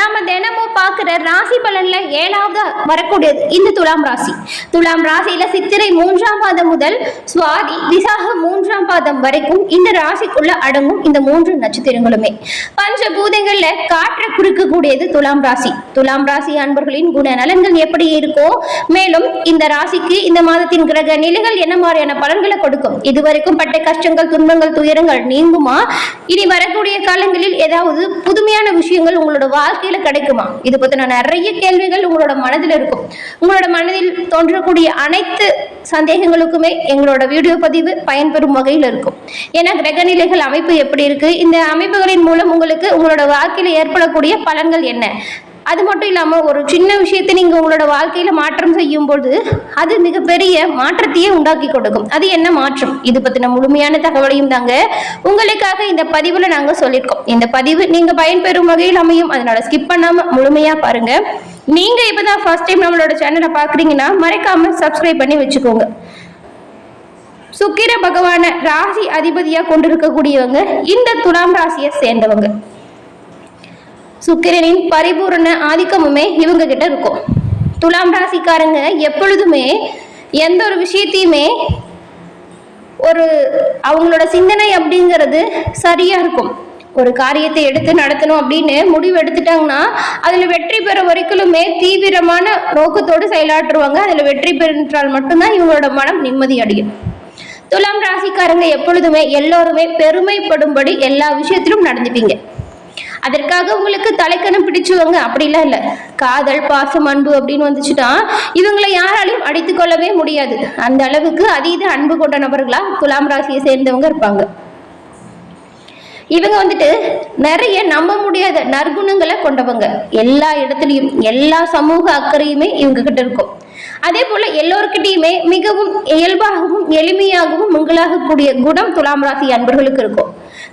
நாம தினமும் பார்க்குற ராசி பலன்ல ஏழாவது வரக்கூடியது. இந்த துலாம் ராசி. துலாம் ராசியில சித்திரை மூன்றாம் பாதம் முதல் சுவாதி விசாக மூன்றாம் பாதம் வரைக்கும் இந்த ராசிக்குள்ள அடங்கும் இந்த மூன்று நட்சத்திரங்களுமே. பஞ்ச பூதங்கள்ல காற்றை கூடியது துலாம் ராசி. துலாம் ராசி அன்பர்களின் குணநலன்கள் எப்படி இருக்கோ மேலும் இந்த ராசிக்கு இந்த மாதத்தின் கிரக நிலைகள் என்ன மாதிரியான பலன்களை கொடுக்கும்? இதுவரைக்கும் பட்ட கஷ்டங்கள் துன்பங்கள் துயரங்கள் நீங்குமா? இனி வரக்கூடிய காலங்களில் ஏதாவது புதுமையான விஷயங்கள் உங்களோட வாழ்க்கை வாழ்க்கையில கிடைக்குமா? இது பத்தின நிறைய கேள்விகள் உங்களோட மனதில் இருக்கும். உங்களோட மனதில் தோன்றக்கூடிய அனைத்து சந்தேகங்களுக்குமே எங்களோட வீடியோ பதிவு பயன்பெறும் வகையில் இருக்கும். ஏன்னா கிரகநிலைகள் அமைப்பு எப்படி இருக்கு? இந்த அமைப்புகளின் மூலம் உங்களுக்கு உங்களோட வாழ்க்கையில ஏற்படக்கூடிய பலன்கள் என்ன? அது மட்டும் இல்லாமல் ஒரு சின்ன விஷயத்தை நீங்கள் உங்களோட வாழ்க்கையில் மாற்றம் செய்யும் பொழுது அது மிகப்பெரிய மாற்றத்தையே உண்டாக்கி கொடுக்கும். அது என்ன மாற்றம்? இது பற்றின முழுமையான தகவலையும் தாங்க உங்களுக்காக இந்த பதிவில் நாங்கள் சொல்லியிருக்கோம். இந்த பதிவு நீங்கள் பயன்பெறும் வகையில் அமையும். அதனால் ஸ்கிப் பண்ணாமல் முழுமையாக பாருங்க. நீங்கள் இப்போ தான் ஃபர்ஸ்ட் டைம் நம்மளோட சேனலை பார்க்குறீங்கன்னா மறக்காமல் சப்ஸ்கிரைப் பண்ணி வச்சுக்கோங்க. சுக்கிர பகவான ராசி அதிபதியாக கொண்டிருக்கக்கூடியவங்க இந்த துலாம் ராசியை சேர்ந்தவங்க. சுக்கிரனின் பரிபூரண ஆதிக்கமுமே இவங்க கிட்ட இருக்கும். துலாம் ராசிக்காரங்க எப்பொழுதுமே எந்த ஒரு விஷயத்தையுமே ஒரு அவங்களோட சிந்தனை அப்படிங்கிறது சரியா இருக்கும். ஒரு காரியத்தை எடுத்து நடத்தணும் அப்படின்னு முடிவு எடுத்துட்டாங்கன்னா அதில் வெற்றி பெற வரைக்குமே தீவிரமான நோக்கத்தோடு செயலாற்றுவாங்க. அதில் வெற்றி பெற்றால் மட்டும்தான் இவங்களோட மனம் நிம்மதி அடையும். துலாம் ராசிக்காரங்க எப்பொழுதுமே எல்லோருமே பெருமைப்படும்படி எல்லா விஷயத்திலும் நடந்துப்பீங்க. அதற்காக உங்களுக்கு தலைக்கணம் பிடிச்சுவங்க. அப்படிலாம் இல்லை. காதல் பாசம் அன்பு அப்படின்னு வந்துச்சுன்னா இவங்களை யாராலையும் அடித்து கொள்ளவே முடியாது. அந்த அளவுக்கு அதீத அன்பு கொண்ட நபர்களா துலாம் ராசியை சேர்ந்தவங்க இருப்பாங்க. இவங்க வந்துட்டு நிறைய நம்ப முடியாத நற்குணங்களை கொண்டவங்க. எல்லா இடத்துலையும் எல்லா சமூக அக்கறையுமே இவங்க கிட்ட இருக்கும். அதே போல எல்லோருக்கிட்டையுமே மிகவும் இயல்பாகவும் எளிமையாகவும் உங்களாகக்கூடிய குணம் துலாம் ராசி அன்பர்களுக்கு இருக்கும்.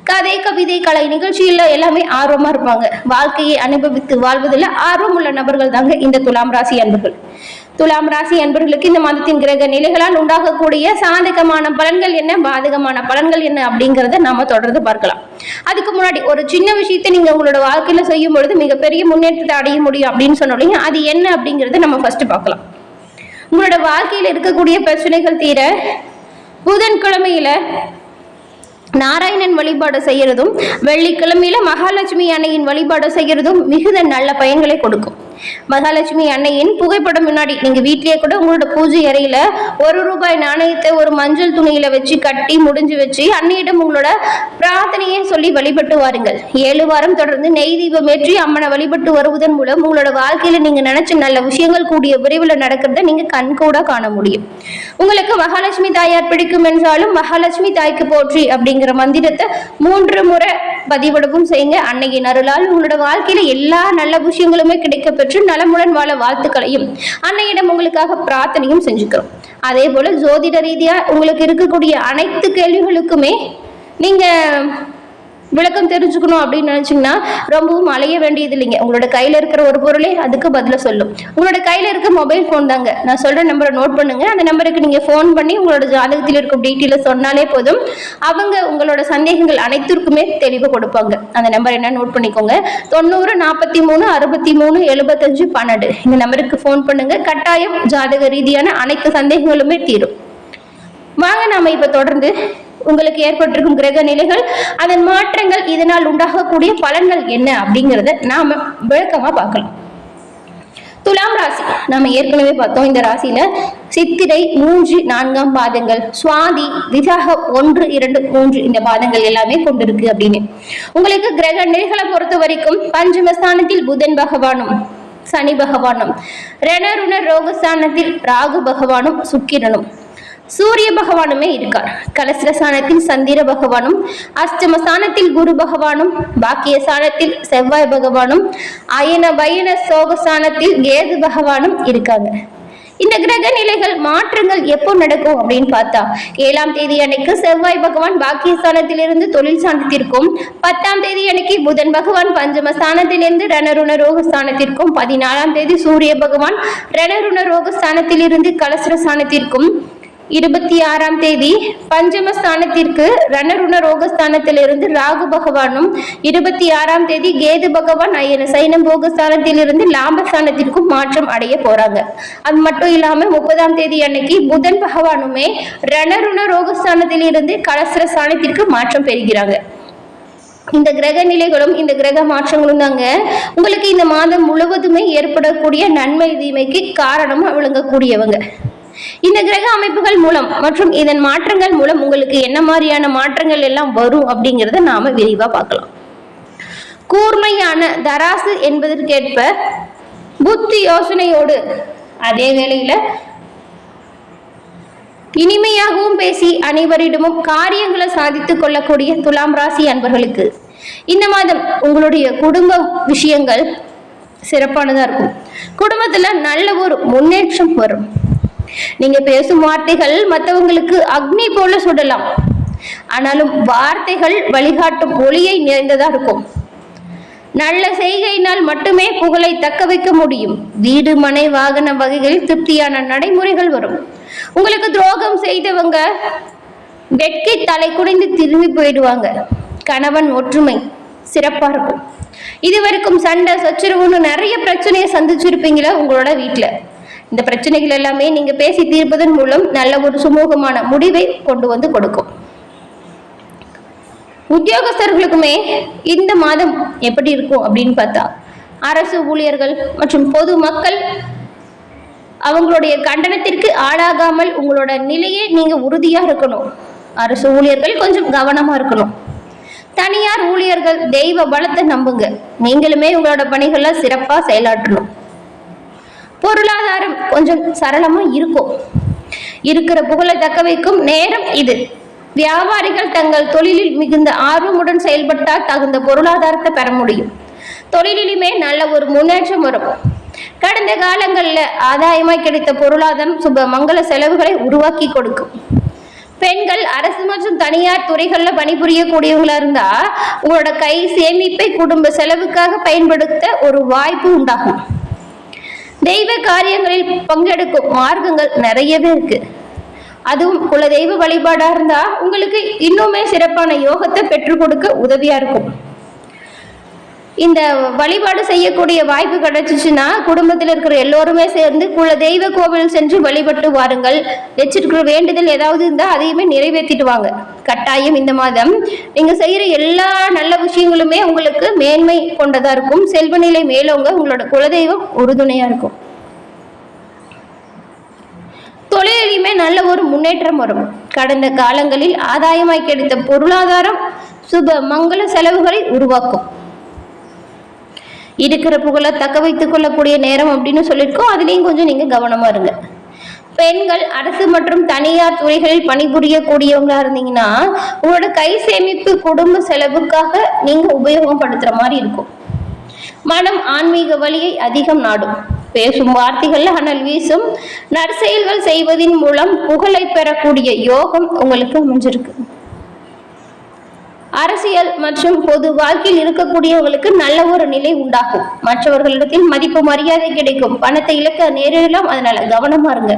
கதை கவிதை கலை நிகழ்ச்சியில எல்லாமே ஆர்வமா இருப்பாங்க. வாழ்க்கையை அனுபவித்து வாழ்வதில் ஆர்வம் உள்ள நபர்கள் தாங்க இந்த துலாம் ராசி அன்பர்கள். துலாம் ராசி அன்பர்களுக்கு இந்த மாதத்தின் கிரக நிலைகளால் உண்டாகக்கூடிய சாதகமான பலன்கள் என்ன பாதகமான பலன்கள் என்ன அப்படிங்கிறத நாம தொடர்ந்து பார்க்கலாம். அதுக்கு முன்னாடி ஒரு சின்ன விஷயத்தை நீங்க உங்களோட வாழ்க்கையில செய்யும் பொழுது மிகப்பெரிய முன்னேற்றத்தை அடைய முடியும் அப்படின்னு சொன்னோம் அது என்ன அப்படிங்கறத நம்ம ஃபர்ஸ்ட் பார்க்கலாம். உங்களோட வாழ்க்கையில இருக்கக்கூடிய பிரச்சனைகள் தீர புதன்கிழமையில நாராயணன் வழிபாடு செய்யறதும் வெள்ளிக்கிழமையில மகாலட்சுமி அன்னையின் வழிபாடு செய்யறதும் மிகுந்த நல்ல பயன்களை கொடுக்கும். மகாலட்சுமி அன்னையின் புகைப்படம் முன்னாடி நீங்க வீட்லயே கூட உங்களோட பூஜை அறையில ஒரு ரூபாய் நாணயத்தை ஒரு மஞ்சள் துணியில வச்சு கட்டி முடிஞ்சு வச்சு அன்னையிடம் உங்களோட பிரார்த்தனையை சொல்லி வழிபட்டு வாருங்கள். ஏழு வாரம் தொடர்ந்து நெய் தீபம் ஏற்றி அம்மனை வழிபட்டு வருவதன் மூலம் உங்களோட வாழ்க்கையில நீங்க நினைச்ச நல்ல விஷயங்கள் கூடிய விரைவில் நடக்கிறத நீங்க கண்கூட காண முடியும். உங்களுக்கு மகாலட்சுமி தாயார் பிடிக்கும் என்றாலும் மகாலட்சுமி தாய்க்கு போற்றி அப்படிங்கிற மந்திரத்தை மூன்று முறை பதிவிடவும் செய்யுங்க. அன்னையின் அருளால் உங்களோட வாழ்க்கையில எல்லா நல்ல விஷயங்களுமே கிடைக்க பெற்று நலமுடன் வாழ வாழ்த்துக்களையும் அன்னையிடம் உங்களுக்காக பிரார்த்தனையும் செஞ்சுக்கிறோம். அதே போல ஜோதிட ரீதியா உங்களுக்கு இருக்கக்கூடிய அனைத்து கேள்விகளுக்குமே நீங்க விளக்கம் தெரிஞ்சுக்கணும் அப்படின்னு நினைச்சீங்கன்னா ரொம்பவும் அலைய வேண்டியது இல்லைங்க உங்களோட கையில இருக்கிற ஒரு பொருளே அதுக்கு பதில சொல்லும். உங்களோட கையில இருக்க மொபைல் ஃபோன் தாங்க. நான் சொல்ற நம்பரை நோட் பண்ணுங்க. அந்த நம்பருக்கு நீங்க ஃபோன் பண்ணி உங்களோட ஜாதகத்தில் இருக்கும் டீட்டெயில சொன்னாலே போதும். அவங்க உங்களோட சந்தேகங்கள் அனைத்திற்குமே தெளிவு கொடுப்பாங்க. அந்த நம்பர் என்ன நோட் பண்ணிக்கோங்க. தொண்ணூறு நாற்பத்தி மூணு அறுபத்தி மூணு எழுபத்தஞ்சு பன்னெண்டு. இந்த நம்பருக்கு ஃபோன் பண்ணுங்க. கட்டாயம் ஜாதக ரீதியான அனைத்து சந்தேகங்களுமே தீரும். வாங்க நாம இப்ப தொடர்ந்து உங்களுக்கு ஏற்பட்டிருக்கும் கிரக நிலைகள் அதன் மாற்றங்கள் இதனால் உண்டாகக்கூடிய பலன்கள் என்ன அப்படிங்கிறத நாம விளக்கமா பார்க்கலாம். துலாம் ராசி நாம ஏற்கனவே பார்த்தோம் இந்த ராசியில சித்திரை மூன்று நான்காம் பாதங்கள் சுவாதி விசாக ஒன்று இரண்டு மூன்று இந்த பாதங்கள் எல்லாமே கொண்டிருக்கு அப்படின்னு. உங்களுக்கு கிரக நிலைகளை பொறுத்த வரைக்கும் பஞ்சமஸ்தானத்தில் புதன் பகவானும் சனி பகவானும் ரணருண ரோகஸ்தானத்தில் ராகு பகவானும் சுக்கிரனும். சூரிய பகவானுமே இருக்கார். கலசரஸ்தானத்தில் சந்திர பகவானும் அஷ்டம சாணத்தில் குரு பகவானும் பாக்கிய சாணத்தில் செவ்வாய் பகவானும் அயன பயன சாணத்தில் கேது பகவானும் இருக்காங்க. இந்த கிரக நிலைகள் மாற்றங்கள் எப்போ நடக்கும் அப்படின்னு பார்த்தா ஏழாம் தேதி அன்னைக்கு செவ்வாய் பகவான் பாக்கியஸ்தானத்திலிருந்து தொழில் ஸ்தானத்திற்கும் பத்தாம் தேதி அன்னைக்கு புதன் பகவான் பஞ்சம ஸ்தானத்திலிருந்து ரணருண ரோக ஸ்தானத்திற்கும் பதினாலாம் தேதி சூரிய பகவான் ரணருண ரோக ஸ்தானத்திலிருந்து கலசர ஸ்தானத்திற்கும் இருபத்தி ஆறாம் தேதி பஞ்சமஸ்தானத்திற்கு ரணருண ரோகஸ்தானத்திலிருந்து ராகு பகவானும் இருபத்தி ஆறாம் தேதி கேது பகவான் ஐயன சைனம் போகஸ்தானத்திலிருந்து லாபஸ்தானத்திற்கும் மாற்றம் அடைய போறாங்க. அது மட்டும் இல்லாம முப்பதாம் தேதி அன்னைக்கு புதன் பகவானுமே ரணருண ரோகஸ்தானத்திலிருந்து கலசர ஸ்தானத்திற்கு மாற்றம் பெறுகிறாங்க. இந்த கிரக நிலைகளும் இந்த கிரக மாற்றங்களும் தாங்க உங்களுக்கு இந்த மாதம் முழுவதுமே ஏற்படக்கூடிய நன்மை தீமைக்கு காரணமா விளங்கக்கூடியவங்க. இந்த கிரக அமைப்புகள் மூலம் மற்றும் இதன் மாற்றங்கள் மூலம் உங்களுக்கு என்ன மாதிரியான மாற்றங்கள் எல்லாம் வரும் அப்படிங்கிறத நாம விரிவா பார்க்கலாம். கூர்மையான தராசு என்பதற்கேற்ப புத்தி யோசனையோடு அதே வேளையில இனிமையாகவும் பேசி அனைவரிடமும் காரியங்களை சாதித்துக் கொள்ளக்கூடிய துலாம் ராசி அன்பர்களுக்கு இந்த மாதம் உங்களுடைய குடும்ப விஷயங்கள் சிறப்பானதா இருக்கும். குடும்பத்துல நல்ல ஒரு முன்னேற்றம் வரும். நீங்க பேசும் வார்த்தைகள் மற்றவங்களுக்கு அக்னி போல சுடலாம். ஆனாலும் வார்த்தைகள் வழிகாட்டும் ஒளியை நிறைந்ததா இருக்கும். நல்ல செய்கையினால் மட்டுமே புகழை தக்க வைக்க முடியும். வீடு மனை வாகன வகைகளில் திருப்தியான நடைமுறைகள் வரும். உங்களுக்கு துரோகம் செய்தவங்க வெட்கி தலை குடைந்து திரும்பி போயிடுவாங்க. கணவன் ஒற்றுமை சிறப்பா இருக்கும். இதுவரைக்கும் சண்டை சச்சரவுன்னு நிறைய பிரச்சனையை சந்திச்சிருப்பீங்களா உங்களோட வீட்டில் இந்த பிரச்சனைகள் எல்லாமே நீங்க பேசி தீர்ப்பதன் மூலம் நல்ல ஒரு சுமூகமான முடிவை கொண்டு வந்து கொடுக்கும். உத்தியோகஸ்தர்களுக்குமே இந்த மாதம் எப்படி இருக்கும் அப்படின்னு பார்த்தா அரசு ஊழியர்கள் மற்றும் பொது மக்கள் அவங்களுடைய கண்டனத்திற்கு ஆளாகாமல் உங்களோட நிலையே நீங்க உறுதியா இருக்கணும். அரசு ஊழியர்கள் கொஞ்சம் கவனமா இருக்கணும். தனியார் ஊழியர்கள் தெய்வ பலத்தை நம்புங்க. நீங்களுமே உங்களோட பணிகளை சிறப்பாக செயலாற்றணும். பொருளாதாரம் கொஞ்சம் சரளமா இருக்கும். இருக்கிற புகழை தக்க வைக்கும் நேரம் இது. வியாபாரிகள் தங்கள் தொழிலில் மிகுந்த ஆர்வமுடன் செயல்பட்டால் தகுந்த பொருளாதாரத்தை பெற முடியும். தொழிலிலுமே நல்ல ஒரு முன்னேற்றம் வரும். கடந்த காலங்களில் ஆதாயமாய் கிடைத்த பொருளாதாரம் சுப மங்கள செலவுகளை உருவாக்கி கொடுக்கும். பெண்கள் அரசு மற்றும் தனியார் துறைகளில் பணிபுரியக்கூடியவங்களா இருந்தா உங்களோட கை சேமிப்பை குடும்ப செலவுக்காக பயன்படுத்த ஒரு வாய்ப்பு உண்டாகும். தெய்வ காரியங்களில் பங்கெடுக்கும் மார்க்கங்கள் நிறையவே இருக்கு. அதுவும் குல தெய்வ வழிபாடா இருந்தா உங்களுக்கு இன்னுமே சிறப்பான யோகத்தை பெற்றுக் கொடுக்க உதவியா இருக்கும். இந்த வழிபாடு செய்யக்கூடிய வாய்ப்பு கிடைச்சிச்சுன்னா குடும்பத்தில் இருக்கிற எல்லோருமே சேர்ந்து குல தெய்வ கோவில் சென்று வழிபட்டு வாருங்கள். வச்சிருக்கிற வேண்டுதல் ஏதாவது இருந்தால் அதையுமே நிறைவேற்றிட்டு வாங்க. கட்டாயம் இந்த மாதம். நீங்க செய்யற எல்லா நல்ல விஷயங்களுமே உங்களுக்கு மேன்மை கொண்டதா இருக்கும். செல்வ நிலை மேலோங்க உங்களோட குலதெய்வம் உறுதுணையா இருக்கும். தொழிலையுமே நல்ல ஒரு முன்னேற்றம் வரும். கடந்த காலங்களில் ஆதாயமாய் கிடைத்த பொருளாதாரம் சுப மங்கள செலவுகளை உருவாக்கும். இருக்கிற புகழை தக்க வைத்துக் கொள்ளக்கூடிய நேரம் அப்படின்னு சொல்லியிருக்கோம். அதுலேயும் கொஞ்சம் நீங்கள் கவனமாக இருங்க. பெண்கள் அரசு மற்றும் தனியார் துறைகளில் பணிபுரியக்கூடியவங்களா இருந்தீங்கன்னா உங்களோட கை சேமிப்பு குடும்ப செலவுக்காக நீங்கள் உபயோகப்படுத்துகிற மாதிரி இருக்கும். மனம் ஆன்மீக வழியை அதிகம் நாடும். பேசும் வார்த்தைகள் அனல் வீசும். நற்செயல்கள் செய்வதின் மூலம் புகழை பெறக்கூடிய யோகம் உங்களுக்கு அமைஞ்சிருக்கு. அரசியல் மற்றும் பொது வாழ்க்கையில் இருக்கக்கூடியவங்களுக்கு நல்ல ஒரு நிலை உண்டாகும். மற்றவர்களிடத்தில் மதிப்பு மரியாதை கிடைக்கும். பணத்தை இழக்க நேரிடலாம். அதனால கவனமா இருங்க.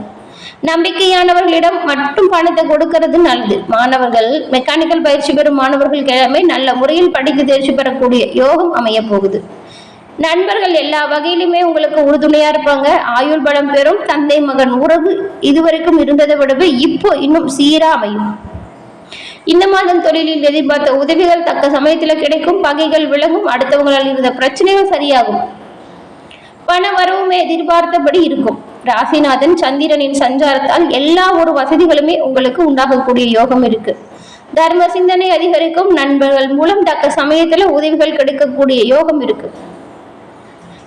நம்பிக்கையானவர்களிடம் மட்டும் பணத்தை கொடுக்கறது நல்லது. மாணவர்கள் மெக்கானிக்கல் பயிற்சி பெறும் மாணவர்கள் எல்லாமே நல்ல முறையில் படித்து தேர்ச்சி பெறக்கூடிய யோகம் அமைய போகுது. நண்பர்கள் எல்லா வகையிலுமே உங்களுக்கு உறுதுணையா இருப்பாங்க. ஆயுள் பலம் பெறும். தந்தை மகன் உறவு இதுவரைக்கும் இருந்ததை விடவே இப்போ இன்னும் சீரா அமையும். இந்த மாதம் தொழிலில் எதிர்பார்த்த உதவிகள் தக்க சமயத்தில் கிடைக்கும். பகைகள் விலகும். அடுத்தவங்களால் இருந்த பிரச்சனைகள் சரியாகும். பண வரவுமே எதிர்பார்த்தபடி இருக்கும். ராசிநாதன் சந்திரனின் சஞ்சாரத்தால் எல்லா ஒரு வசதிகளுமே உங்களுக்கு உண்டாகக்கூடிய யோகம் இருக்கு. தர்ம சிந்தனை அதிகரிக்கும் நண்பர்கள் மூலம் தக்க சமயத்துல உதவிகள் கிடைக்கக்கூடிய யோகம் இருக்கு.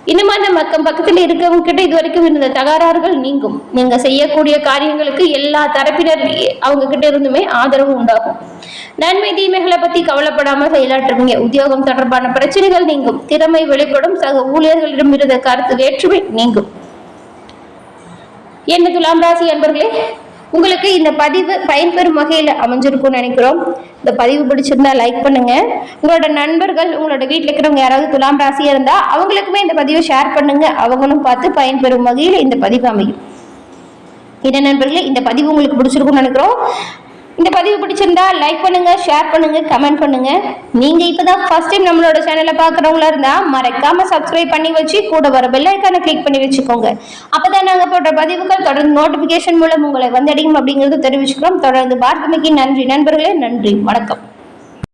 இன்னும் அந்த மக்கம் பக்கத்தில் இருக்கவங்க கிட்ட இது வரைக்கும் இருந்த தகராறுகள் நீங்கும். நீங்க செய்யக்கூடிய காரியங்களுக்கு எல்லா தரப்பினர் அவங்க கிட்ட இருந்துமே ஆதரவு உண்டாகும். நன்மை தீமைகளை பத்தி கவலைப்படாம செயலாற்றுவீங்க. உத்தியோகம் தொடர்பான பிரச்சனைகள் நீங்கும். திறமை வெளிப்படும். சக ஊழியர்களிடம் இருந்த கருத்து வேற்றுமை நீங்கும். என்ன துலாம் ராசி அன்பர்களே உங்களுக்கு இந்த பதிவு பயன்பெறும் வகையில் அமைஞ்சிருக்கும்னு நினைக்கிறோம். இந்த பதிவு பிடிச்சிருந்தா லைக் பண்ணுங்க. உங்களோட நண்பர்கள் உங்களோட வீட்டில் இருக்கிறவங்க யாராவது துலாம் ராசியாக இருந்தால் அவங்களுக்குமே இந்த பதிவை ஷேர் பண்ணுங்க. அவங்களும் பார்த்து பயன்பெறும் வகையில் இந்த பதிவு அமையும். என்ன நண்பர்களே இந்த பதிவு உங்களுக்கு பிடிச்சிருக்கும்னு நினைக்கிறோம். இந்த பதிவு பிடிச்சிருந்தா லைக் பண்ணுங்க ஷேர் பண்ணுங்க கமெண்ட் பண்ணுங்க. நீங்க இப்பதான் ஃபர்ஸ்ட் டைம் நம்மளோட சேனலை பார்க்குறவங்களா இருந்தா மறக்காம சப்ஸ்கிரைப் பண்ணி வச்சு கூட வர பெல் ஐக்கானை கிளிக் பண்ணி வச்சுக்கோங்க. அப்பதான் நாங்க போடுற பதிவுகள் தொடர்ந்து நோட்டிபிகேஷன் மூலம் உங்களை வந்தடையும் அப்படிங்கறது தெரிவிச்சுக்கிறோம். தொடர்ந்து பார்த்தமைக்கு நன்றி நண்பர்களே. நன்றி. வணக்கம்.